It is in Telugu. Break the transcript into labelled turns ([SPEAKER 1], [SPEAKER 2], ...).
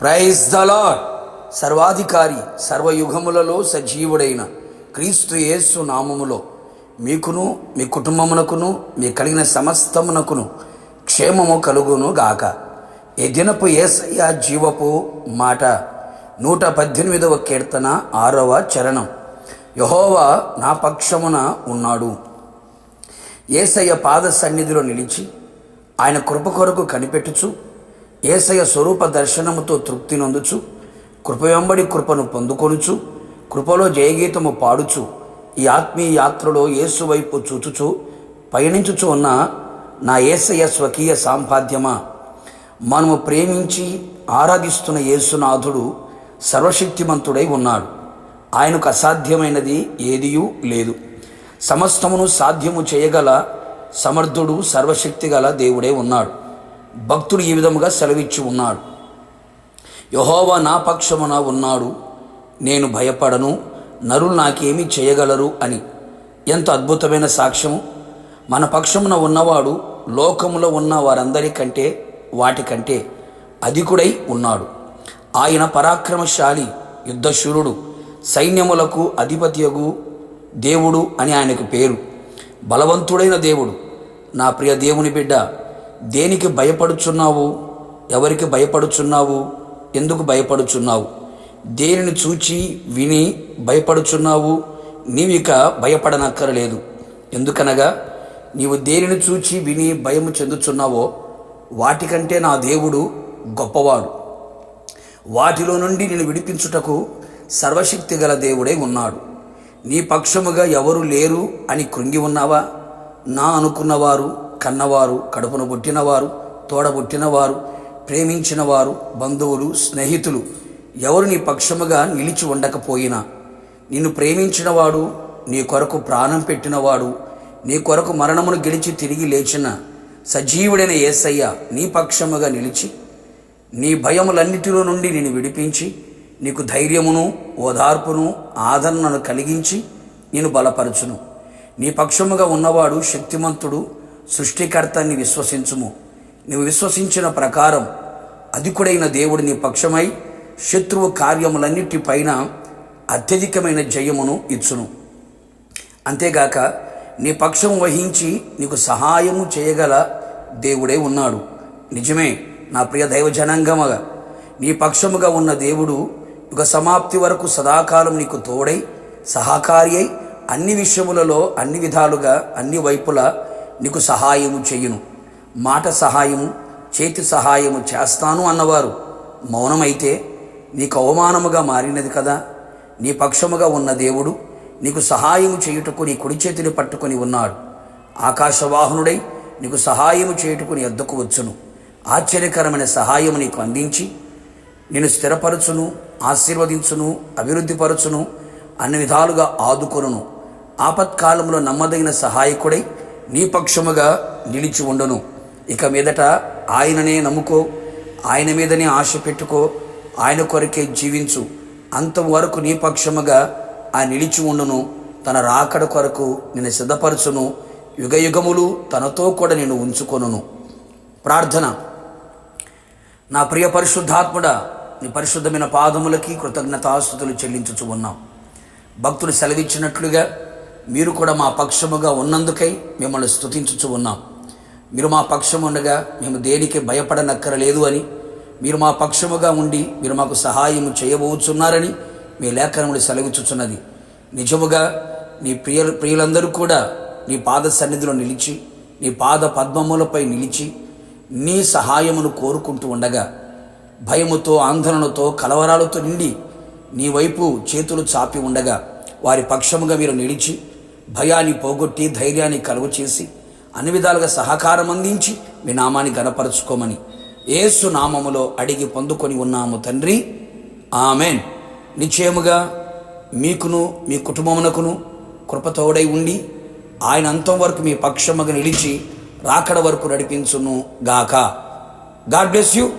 [SPEAKER 1] ప్రైజ్ ద లాడ్ సర్వాధికారి సర్వయుగములలో సజీవుడైన క్రీస్తు యేసు నామములో మీకును మీ కుటుంబమునకును మీ కలిగిన సమస్తమునకును క్షేమము కలుగును గాక. ఈ దినపు ఏసయ్య జీవపు మాట నూట పద్దెనిమిదవ కీర్తన ఆరవ చరణం. యహోవా నా పక్షమున ఉన్నాడు. ఏసయ్య పాద సన్నిధిలో నిలిచి ఆయన కృప కొరకు కనిపెట్టుచు ఏసయ స్వరూప దర్శనముతో తృప్తి నొందుచు కృప వెంబడి కృపను పొందుకొనుచు కృపలో జయగీతము పాడుచు ఈ ఆత్మీయ యాత్రలో యేసు వైపు చూచుచు పయనించుచు ఉన్న నా ఏసయ స్వకీయ సాంపాద్యమా? మనము ప్రేమించి ఆరాధిస్తున్న యేసునాథుడు సర్వశక్తిమంతుడై ఉన్నాడు. ఆయనకు అసాధ్యమైనది ఏదియూ లేదు. సమస్తమును సాధ్యము చేయగల సమర్థుడు సర్వశక్తి గల దేవుడే ఉన్నాడు. భక్తుడు ఈ విధముగా సెలవిచ్చి ఉన్నాడు. యహోవా నా పక్షమున ఉన్నాడు నేను భయపడను నరులు నాకేమి చేయగలరు అని. ఎంత అద్భుతమైన సాక్ష్యము. మన పక్షమున ఉన్నవాడు లోకములో ఉన్న వారందరికంటే వాటికంటే అధికుడై ఉన్నాడు. ఆయన పరాక్రమశాలి యుద్ధశూరుడు సైన్యములకు అధిపత్యగు దేవుడు అని ఆయనకు పేరు. బలవంతుడైన దేవుడు. నా ప్రియ దేవుని బిడ్డ దేనికి భయపడుచున్నావు? ఎవరికి భయపడుచున్నావు? ఎందుకు భయపడుచున్నావు? దేనిని చూచి విని భయపడుచున్నావు? నీవిక భయపడనక్కరలేదు. ఎందుకనగా నీవు దేనిని చూచి విని భయము చెందుచున్నావో వాటికంటే నా దేవుడు గొప్పవాడు. వాటిలో నుండి నేను విడిపించుటకు సర్వశక్తి గల దేవుడే ఉన్నాడు. నీ పక్షముగా ఎవరు లేరు అని కృంగి ఉన్నావా? నా అనుకున్నవారు కన్నవారు కడుపున పుట్టినవారు తోడబుట్టినవారు ప్రేమించినవారు బంధువులు స్నేహితులు ఎవరు నీ పక్షముగా నిలిచి ఉండకపోయినా నిన్ను ప్రేమించినవాడు నీ కొరకు ప్రాణం పెట్టినవాడు నీ కొరకు మరణమును గెలిచి తిరిగి లేచిన సజీవుడైన ఏసయ్య నీ పక్షముగా నిలిచి నీ భయములన్నిటిలో నుండి నేను విడిపించి నీకు ధైర్యమును ఓదార్పును ఆదరణను కలిగించి నేను బలపరచును. నీ పక్షముగా ఉన్నవాడు శక్తిమంతుడు సృష్టికర్తని విశ్వసించుము. నీవు విశ్వసించిన ప్రకారం అధికుడైన దేవుడిని నీ పక్షమై శత్రువు కార్యములన్నిటిపైన అత్యధికమైన జయమును ఇచ్చును. అంతేగాక నీ పక్షం వహించి నీకు సహాయము చేయగల దేవుడే ఉన్నాడు. నిజమే నా ప్రియ దైవజనాంగమగా నీ పక్షముగా ఉన్న దేవుడు యుగ సమాప్తి వరకు సదాకాలం నీకు తోడై సహకారి అయి అన్ని విషయములలో అన్ని విధాలుగా అన్ని వైపులా నీకు సహాయము చెయ్యును మాట సహాయము చేతి సహాయము చేస్తాను అన్నవారు. మౌనమైతే నీకు అవమానముగా మారినది కదా. నీ పక్షముగా ఉన్న దేవుడు నీకు సహాయము చేయుటకు నీ కుడి చేతిని పట్టుకొని ఉన్నాడు. ఆకాశవాహనుడై నీకు సహాయము చేయుటకు నీ ఎద్దకు వచ్చును. ఆశ్చర్యకరమైన సహాయము నీకు అందించి నేను స్థిరపరచును ఆశీర్వదించును అభివృద్ధిపరచును అన్ని విధాలుగా ఆదుకొనును. ఆపత్కాలంలో నమ్మదగిన సహాయకుడై నీ పక్షముగా నిలిచి ఉండను. ఇక మీదట ఆయననే నమ్ముకో ఆయన మీదనే ఆశ పెట్టుకో ఆయన కొరకే జీవించు. అంతవరకు నీ పక్షముగా ఆ నిలిచి ఉండును. తన రాకడ కొరకు నేను సిద్ధపరచును. యుగయుగములు తనతో కూడా నేను ఉంచుకొనును. ప్రార్థన. నా ప్రియ పరిశుద్ధాత్ముడా నీ పరిశుద్ధమైన పాదములకి కృతజ్ఞతాస్తుతులు చెల్లించుచు ఉన్నాం. భక్తులు సెలవిచ్చినట్లుగా మీరు కూడా మా పక్షముగా ఉన్నందుకై మిమ్మల్ని స్తుతించుచు ఉన్నాం. మీరు మా పక్షం ఉండగా మేము దేనికి భయపడనక్కరలేదు అని మీరు మా పక్షముగా ఉండి మీరు మాకు సహాయం చేయబోచున్నారని మీ లేఖనములు సెలవిచ్చుచున్నది. నిజముగా నీ ప్రియ ప్రియులందరూ కూడా నీ పాద సన్నిధిలో నిలిచి నీ పాద పద్మములపై నిలిచి నీ సహాయమును కోరుకుంటూ ఉండగా భయముతో ఆందోళనతో కలవరాలతో నిండి నీ వైపు చేతులు చాపి ఉండగా వారి పక్షముగా మీరు నిలిచి భయాన్ని పోగొట్టి ధైర్యాన్ని కలుగు చేసి అన్ని విధాలుగా సహకారం అందించి మీ నామాన్ని గనపరుచుకోమని ఏసు నామములో అడిగి పొందుకొని ఉన్నాము తండ్రి. ఆమెన్. నిశ్చయముగా మీకును మీ కుటుంబమునకును కృపతోడై ఉండి ఆయన అంతం వరకు మీ పక్షముగా నిలిచి రాకడ వరకు నడిపించును గాక. God bless you.